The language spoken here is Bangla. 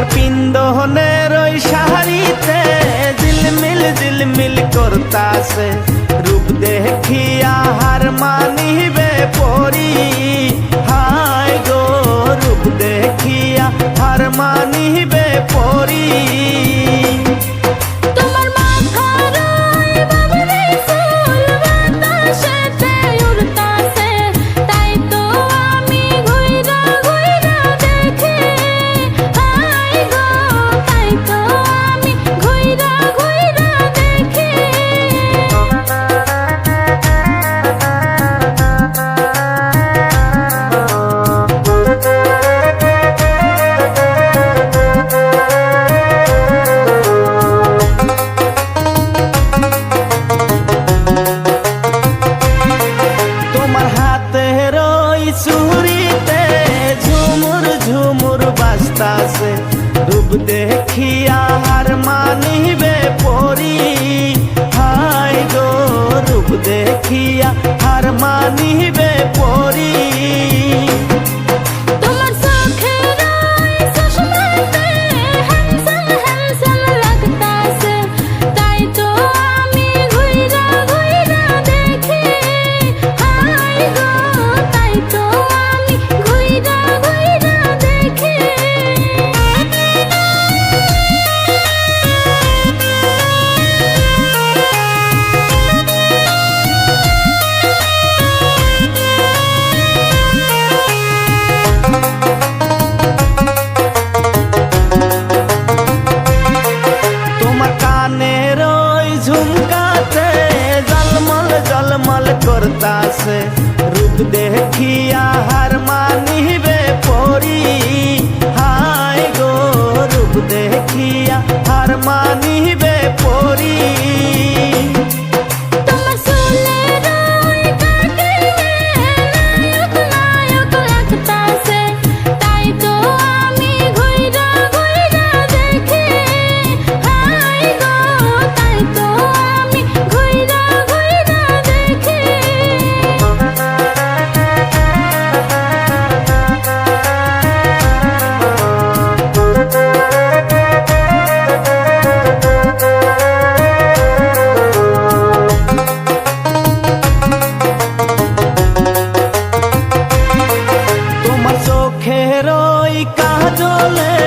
আমার পিন্দনের ওই শাড়িতে ঝিলমিল ঝিলমিল করতাছে। রূপ দেখিয়া হার মানিবে পরি। হায় গো, রূপ দেখিয়া হার মানিবে পরি। হার কাজলে